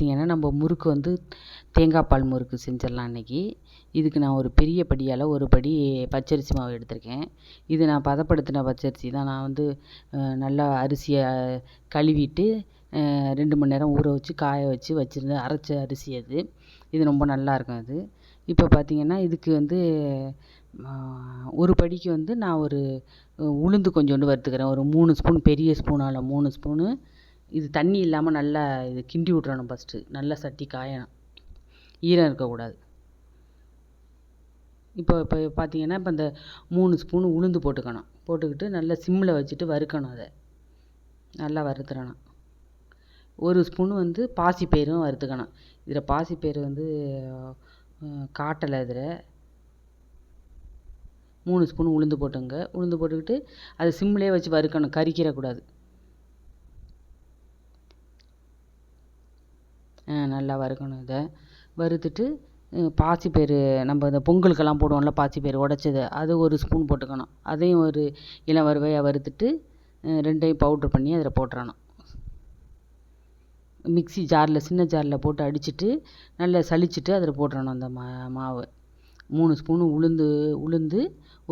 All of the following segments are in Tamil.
பார்த்திங்கன்னா நம்ம முறுக்கு வந்து தேங்காய் பால் முறுக்கு செஞ்சிடலாம் இன்றைக்கி இதுக்கு நான் ஒரு பெரிய படியால் ஒரு படி பச்சரிசி மாவு எடுத்திருக்கேன். இது நான் பதப்படுத்தின பச்சரிசி தான். நான் வந்து நல்லா அரிசியை கழுவிட்டு ரெண்டு மணி நேரம் ஊற வச்சு காய வச்சு வச்சுருந்தேன் அரைச்ச அரிசி அது. இது ரொம்ப நல்லா இருக்கும் அது. இப்போ பார்த்திங்கன்னா இதுக்கு வந்து ஒரு படிக்கு வந்து நான் ஒரு உளுந்து கொஞ்சோண்டு வறுத்துக்கிறேன். ஒரு மூணு ஸ்பூன் பெரிய ஸ்பூனால் மூணு ஸ்பூனு இது தண்ணி இல்லாமல் நல்லா இது கிண்டி விட்றணும் ஃபஸ்ட்டு நல்லா சட்டி காயணும். ஈரம் இருக்கக்கூடாது. இப்போ இப்போ பார்த்தீங்கன்னா இப்போ இந்த மூணு ஸ்பூனு உளுந்து போட்டுக்கணும். போட்டுக்கிட்டு நல்லா சிம்மில் வச்சுட்டு வறுக்கணும் அதை. நல்லா வறுத்துடணும் ஒரு ஸ்பூனு வந்து பாசிப்பயிரும் வறுத்துக்கணும். இதில் பாசிப்பயிறு வந்து காட்டலை இதில். மூணு ஸ்பூன் உளுந்து போட்டுங்க. உளுந்து போட்டுக்கிட்டு அதை சிம்மிலே வச்சு வறுக்கணும். கறிக்கிறக்கூடாது நல்லா வறுக்கணும் இதை. வறுத்துட்டு பாசிப்பயிறு நம்ம இந்த பொங்கலுக்கெல்லாம் போடுவோம்ல பாசிப்பயிறு உடச்சது அது ஒரு ஸ்பூன் போட்டுக்கணும். அதையும் ஒரு இளம் வறுவையாக வறுத்துட்டு ரெண்டையும் பவுட்ரு பண்ணி அதில் போட்டுறணும். மிக்ஸி ஜாரில் சின்ன ஜாரில் போட்டு அடிச்சுட்டு நல்லா சலிச்சுட்டு அதில் போட்டுறணும் அந்த மா மாவை. மூணு ஸ்பூனு உளுந்து உளுந்து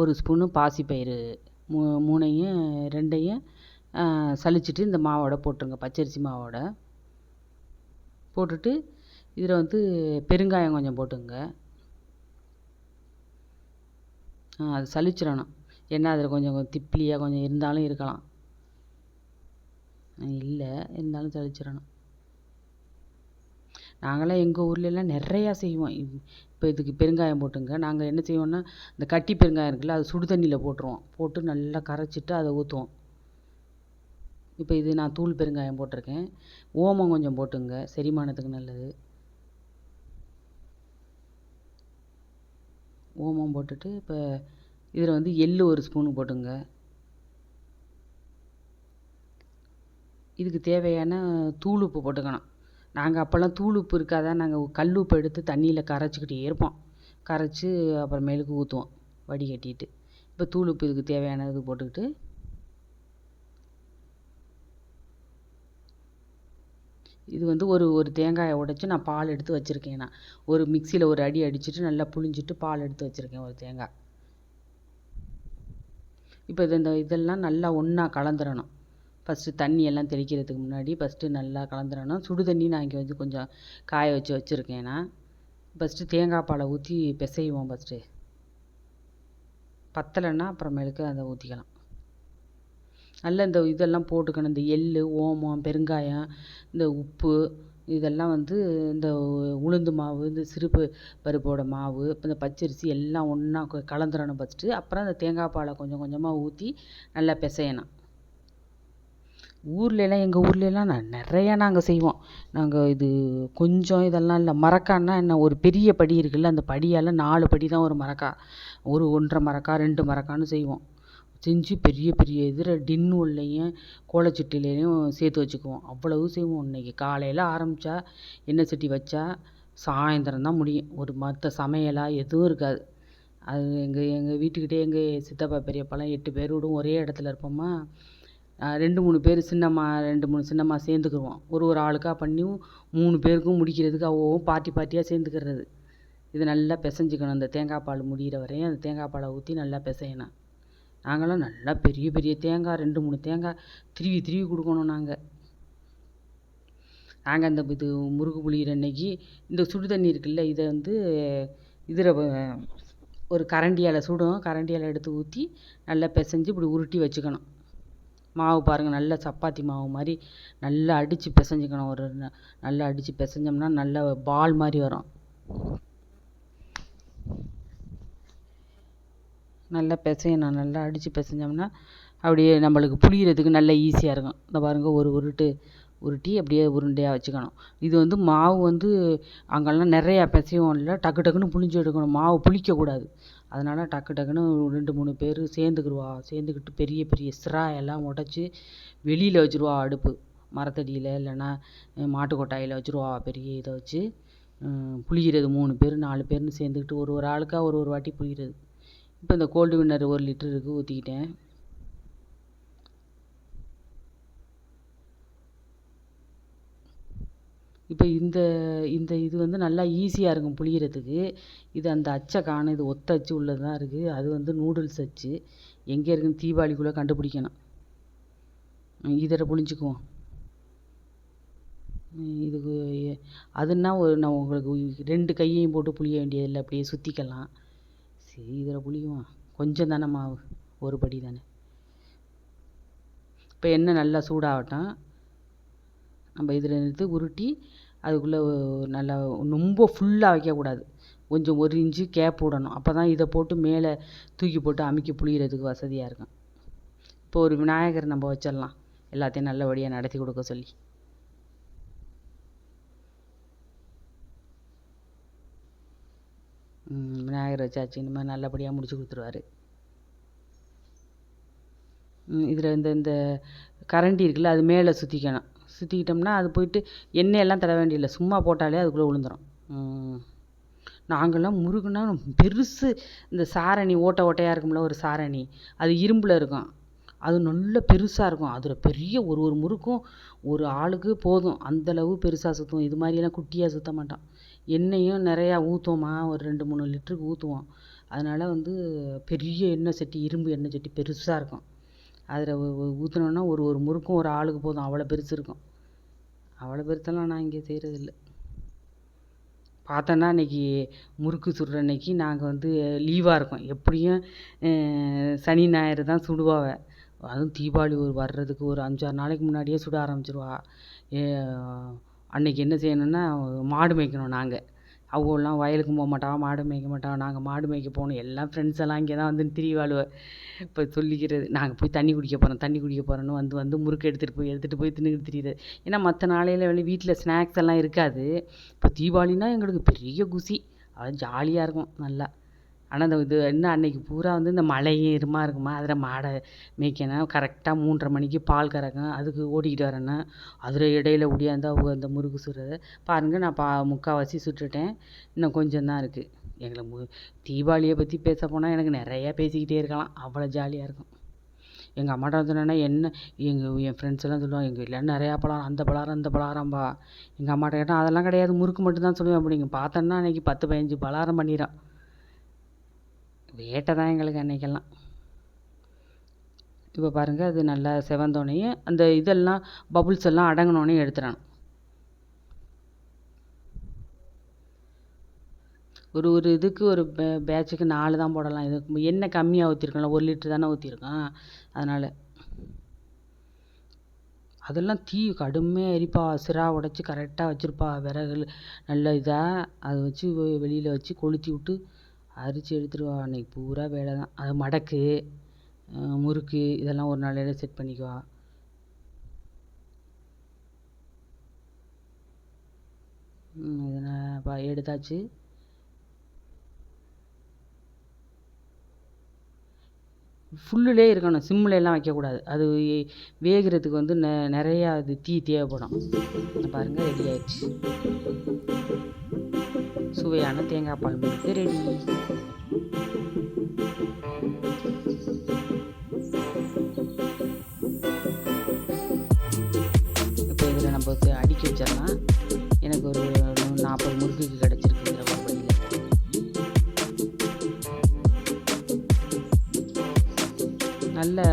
ஒரு ஸ்பூனு பாசிப்பயிறு மூ மூணையும் ரெண்டையும் சலிச்சுட்டு இந்த மாவோட போட்டுருங்க பச்சரிசி மாவோட. போட்டுட்டு இதில் வந்து பெருங்காயம் கொஞ்சம் போட்டுங்க. அது சலிச்சிடணும். ஏன்னா அதில் கொஞ்சம் திப்பிலியாக கொஞ்சம் இருந்தாலும் இருக்கலாம். இல்லை இருந்தாலும் சலிச்சிடணும். நாங்களாம் எங்கள் ஊர்லெலாம் நிறையா செய்வோம். இப்போ இதுக்கு பெருங்காயம் போட்டுங்க. நாங்கள் என்ன செய்வோம்னா இந்த கட்டி பெருங்காயம் இருக்குல்ல அது சுடு தண்ணியில் போட்டுருவோம். போட்டு நல்லா கரைச்சிட்டு அதை ஊற்றுவோம் இப்போ இது நான் தூள் பெருங்காயம் போட்டிருக்கேன். ஓமம் கொஞ்சம் போட்டுங்க. செரிமானத்துக்கு நல்லது. ஓமம் போட்டுட்டு இப்போ இதில் வந்து எள் ஒரு ஸ்பூனு போட்டுங்க. இதுக்கு தேவையான தூள் உப்பு போட்டுக்கணும். நாங்கள் அப்போல்லாம் தூள் உப்பு இருக்காதான் நாங்கள் கல் உப்பு எடுத்து தண்ணியில் கரைச்சிக்கிட்டே இருப்போம். கரைச்சி அப்புறமேலுக்கு ஊற்றுவோம். வடிகட்டிட்டு. இப்போ தூள் உப்பு இதுக்கு தேவையானது போட்டுக்கிட்டு இது வந்து ஒரு ஒரு தேங்காயை உடச்சி நான் பால் எடுத்து வச்சுருக்கேன் நான். ஒரு மிக்சியில் ஒரு அடி அடிச்சுட்டு நல்லா புழிஞ்சிட்டு பால் எடுத்து வச்சுருக்கேன் ஒரு தேங்காய். இப்போ இது இந்த இதெல்லாம் நல்லா ஒன்றா கலந்துடணும் ஃபஸ்ட்டு தண்ணி எல்லாம் தெளிக்கிறதுக்கு முன்னாடி ஃபஸ்ட்டு நல்லா கலந்துடணும் சுடு தண்ணி நான் இங்கே வந்து கொஞ்சம் காய வச்சு வச்சுருக்கேன் நான். ஃபஸ்ட்டு தேங்காய் பாலை ஊற்றி பிசைவோம் ஃபஸ்ட்டு பத்தலைன்னா அப்புறமேலுக்கு அதை ஊற்றிக்கலாம் நல்ல இந்த இதெல்லாம் போட்டுக்கணும். இந்த எள் ஓமம் பெருங்காயம் இந்த உப்பு இதெல்லாம் வந்து இந்த உளுந்து மாவு இந்த சிறுப்பு பருப்போட மாவு இந்த பச்சரிசி எல்லாம் ஒன்றா கலந்துடணும் ஃபஸ்ட்டு அப்புறம் அந்த தேங்காய் பாலை கொஞ்சம் கொஞ்சமாக ஊற்றி நல்லா பிசையணும். ஊர்லெலாம் எங்கள் ஊர்லெலாம் நான் நிறையா நாங்கள் செய்வோம். நாங்கள் இது கொஞ்சம் இதெல்லாம் இல்லை. மரக்கான்னா என்ன ஒரு பெரிய படி இருக்குல்ல அந்த படியால் நாலு படி தான் ஒரு மரக்கா ஒரு ஒன்றரை மரக்கா ரெண்டு மரக்கான்னு செய்வோம். செஞ்சு பெரிய பெரிய இதில் உள்ளேயும் கோலச்சட்டிலேயும் சேர்த்து வச்சுக்குவோம். அவ்வளவு செய்வோம் இன்றைக்கி காலையில் ஆரம்பித்தா எண்ணெய் சட்டி வச்சா சாயந்தரம் தான் முடியும். ஒரு மற்ற சமையலாக எதுவும் இருக்காது. அது எங்கள் எங்கள் வீட்டுக்கிட்டே எங்கள் சித்தப்பா பெரியப்பாலாம் எட்டு பேரோடும் ஒரே இடத்துல இருப்போமா? ரெண்டு மூணு பேர் சின்னம்மா ரெண்டு மூணு சின்னம்மா சேர்ந்துக்குவோம் ஒரு ஒரு ஆளுக்காக பண்ணி மூணு பேருக்கும் முடிக்கிறதுக்கு அவ்வளோ பார்ட்டி பார்ட்டியாக சேர்ந்துக்கிறது. இது நல்லா பிசைஞ்சிக்கணும். அந்த தேங்காய் பால் முடிகிற வரையும் அந்த தேங்காய் பாலை ஊற்றி நல்லா பிசையணும். நாங்களாம் நல்லா பெரிய பெரிய தேங்காய் ரெண்டு மூணு தேங்காய் திருவி திருவி கொடுக்கணும் நாங்கள் நாங்கள் அந்த இது முறுக்கு புளிகிற அன்னைக்கு இந்த சுடு தண்ணி இருக்குல்ல இதை வந்து இதில் ஒரு கரண்டியால் சுடும் கரண்டியால் எடுத்து ஊற்றி நல்லா பிசைஞ்சு இப்படி உருட்டி வச்சுக்கணும். மாவு பாருங்கள் நல்லா சப்பாத்தி மாவு மாதிரி நல்லா அடித்து பிசைஞ்சிக்கணும். ஒரு நல்லா அடித்து பிசைஞ்சோம்னா நல்லா பால் மாதிரி வரும். நல்லா பிசையணும் நல்லா அடித்து பிசைஞ்சோம்னா அப்படியே நம்மளுக்கு புளியறதுக்கு நல்லா ஈஸியாக இருக்கும். இந்த பாருங்கள் ஒரு உருட்டு உருட்டி அப்படியே உருண்டையாக வச்சுக்கணும். இது வந்து மாவு வந்து அங்கெல்லாம் நிறையா பிசைவோம்ல டக்கு டக்குன்னு புழிஞ்சு எடுக்கணும். மாவு புளிக்கக்கூடாது அதனால் டக்கு டக்குன்னு ரெண்டு மூணு பேர் சேர்ந்துக்கிருவா சேர்ந்துக்கிட்டு பெரிய பெரிய சிரா எல்லாம் உடச்சி வெளியில் வச்சுருவா அடுப்பு. மரத்தடியில் இல்லைன்னா மாட்டு கொட்டாயில் வச்சுருவா பெரிய இதை வச்சு. புளிகிறது மூணு பேர் நாலு பேர்னு சேர்ந்துக்கிட்டு ஒரு ஒரு ஆளுக்காக ஒரு ஒரு வாட்டி புளிகிறது இப்போ இந்த கோல்டு வின்னர் ஒரு லிட்டருக்கு ஊற்றிக்கிட்டேன் இப்போ இந்த இந்த இது வந்து நல்லா ஈஸியாக இருக்கும் புளியறதுக்கு. இது அந்த அச்சை காணும் இது ஒத்த அச்சு உள்ளது தான் இருக்குது அது வந்து நூடுல்ஸ் அச்சு. எங்கே இருக்குன்னு தீபாவளிக்குள்ளே கண்டுபிடிக்கணும். இதர புளிஞ்சுக்குவோம். இதுக்கு அதுன்னா ஒரு நான் உங்களுக்கு ரெண்டு கையையும் போட்டு புளிய வேண்டியதில்லை அப்படியே சுற்றிக்கலாம் சரி இதில் புளியுவோம் கொஞ்சம் தானே மாவு. ஒரு படி தானே. இப்போ எண்ணெய் நல்லா சூடாகட்டும். நம்ம இதில் எடுத்து உருட்டி அதுக்குள்ளே நல்லா ரொம்ப ஃபுல்லாக வைக்கக்கூடாது. கொஞ்சம் ஒரு இன்ச்சு கேப் விடணும் அப்போ தான் இதை போட்டு மேலே தூக்கி போட்டு அமுக்கி புளியறதுக்கு வசதியாக இருக்கும். இப்போ ஒரு விநாயகர் நம்ம வச்சிடலாம். எல்லாத்தையும் நல்லபடியாக நடத்தி கொடுக்க சொல்லி. விநாயகர் வச்சாச்சு. இனிமேல் நல்லபடியாக முடிச்சு கொடுத்துருவாரு. இதில் இந்த இந்த கரண்டி இருக்குல்ல அது மேலே சுற்றிக்கணும் சுற்றிக்கிட்டோம்னா அது போயிட்டு எண்ணெயெல்லாம் தட வேண்டியதில்லை. சும்மா போட்டாலே அதுக்குள்ளே விழுந்துடும் நாங்கள்லாம் முறுக்குன்னா பெருசு. இந்த சாரணி ஓட்டை ஓட்டையாக இருக்கும்ல ஒரு சாரணி. அது இரும்பில் இருக்கும். அது நல்ல பெருசாக இருக்கும். அதில் பெரிய ஒரு ஒரு முறுக்கும் ஒரு ஆளுக்கு போதும். அந்தளவு பெருசாக சுற்றுவோம் இது மாதிரியெல்லாம் குட்டியாக சுற்ற மாட்டோம் எண்ணெயும் நிறையா ஊற்றுவோமா ஒரு ரெண்டு மூணு லிட்டருக்கு ஊற்றுவோம் அதனால் வந்து பெரிய எண்ணெய் சட்டி இரும்பு எண்ணெய் சட்டி பெருசாக இருக்கும். அதில் ஊற்றுனோன்னா ஒரு ஒரு முறுக்கும் ஒரு ஆளுக்கு போதும். அவ்வளோ பெருசு இருக்கும். அவ்வளோ பெருசெல்லாம் நான் இங்கே செய்கிறதில்ல பார்த்தோன்னா அன்றைக்கி முறுக்கு சுடுற அன்றைக்கி நாங்கள் வந்து லீவாக இருக்கோம். எப்படியும் சனி ஞாயிறு தான் சுடுவாவ அதுவும் தீபாவளி ஒரு வர்றதுக்கு ஒரு அஞ்சாறு நாளைக்கு முன்னாடியே சுட ஆரம்பிச்சிருவா. அன்னைக்கு என்ன செய்யணுன்னா மாடு மேய்க்கணும் நாங்கள் அவங்களாம் வயலுக்கு போக மாட்டோம் மாடு மேய்க்க மாட்டோம் நாங்கள் மாடு மேய்க்க போகணும். எல்லாம் ஃப்ரெண்ட்ஸ் எல்லாம் இங்கே தான் வந்து திரிவாளுவ. இப்போ சொல்லிக்கிறது நாங்கள் போய் தண்ணி குடிக்க போகிறோம் தண்ணி குடிக்க போகிறோன்னு வந்து வந்து முறுக்கு எடுத்துகிட்டு போய் எடுத்துகிட்டு போய் தின்னுக்கிட்டு திரியுது ஏன்னா மற்ற நாளையில் வெளி வீட்டில் ஸ்நாக்ஸ் எல்லாம் இருக்காது. இப்போ தீபாவளினா எங்களுக்கு பெரிய குஷி அது ஜாலியாக இருக்கும் நல்லா. ஆனால் இந்த இது என்ன அன்றைக்கி பூரா வந்து இந்த மழையும் இருமா இருக்குமா அதில் மாடை மேய்க்கணும் கரெக்டாக மூன்றரை மணிக்கு பால் கறக்கும். அதுக்கு ஓடிக்கிட்டு வரணும் அதில் இடையில ஒடியாந்து அவங்க அந்த முறுக்கு சுடுறது. பாருங்கள் நான் பா முக்கால்வாசி சுட்டுட்டேன். இன்னும் கொஞ்சம் தான் இருக்குது எங்களை மு தீபாவளியை பற்றி பேச போனால் எனக்கு நிறையா பேசிக்கிட்டே இருக்கலாம். அவ்வளோ ஜாலியாக இருக்கும். எங்கள் அம்மாட்ட சொன்னேன்னா என்ன எங்கள் என் ஃப்ரெண்ட்ஸ் எல்லாம் சொல்லுவாங்க எங்கள் வீட்டில் நிறையா பலாரம் அந்த பலகாரம் அந்த பலகாரம்பா எங்கள் அம்மாட்ட கேட்டால் அதெல்லாம் கிடையாது முறுக்கு மட்டும் தான் சொல்லுவேன் அப்படிங்க. பார்த்தோன்னா அன்றைக்கி பத்து பதினஞ்சு பலகாரம் பண்ணிடறான். வேட்டை தான் எங்களுக்கு அன்றைக்கெல்லாம் இப்போ பாருங்கள் அது நல்லா செவந்தோடனே அந்த இதெல்லாம் பபுள்ஸ் எல்லாம் அடங்கினோடனே எடுத்துடணும். ஒரு ஒரு இதுக்கு ஒரு பே பேட்சுக்கு நாலு தான் போடலாம். இது எண்ணெய் கம்மியாக ஊற்றிருக்கோம்ல ஒரு லிட்டர் தானே ஊற்றிருக்கோம் அதனால். அதெல்லாம் தீ கடுமையாக எரிப்பா. சிரா உடச்சி கரெக்டாக வச்சுருப்பா. விறகு நல்ல இதாக அதை வச்சு வெளியில் வச்சு கொளுத்தி விட்டு அரிச்சு வா அன்றைக்கி பூரா வேலை தான் அது மடக்கு முறுக்கு இதெல்லாம் ஒரு நாளையில் செட் பண்ணிக்குவா. இதனால் எடுத்தாச்சு. ஃபுல்லுலே இருக்கணும். சிம்முலலாம் வைக்கக்கூடாது. அது வேகிறதுக்கு வந்து நெ நிறையா அது தீ தேவைப்படும். பாருங்கள் ரெடி ஆயிடுச்சு. சுவையான தேங்காய் பால் முறுக்கு ரெடி. இப்போ இதில் நம்ம அடுக்கி வச்சிடலாம். எனக்கு ஒரு நாற்பது முறுக்குக்கு கிடச்சிருக்கு வழியில் நல்ல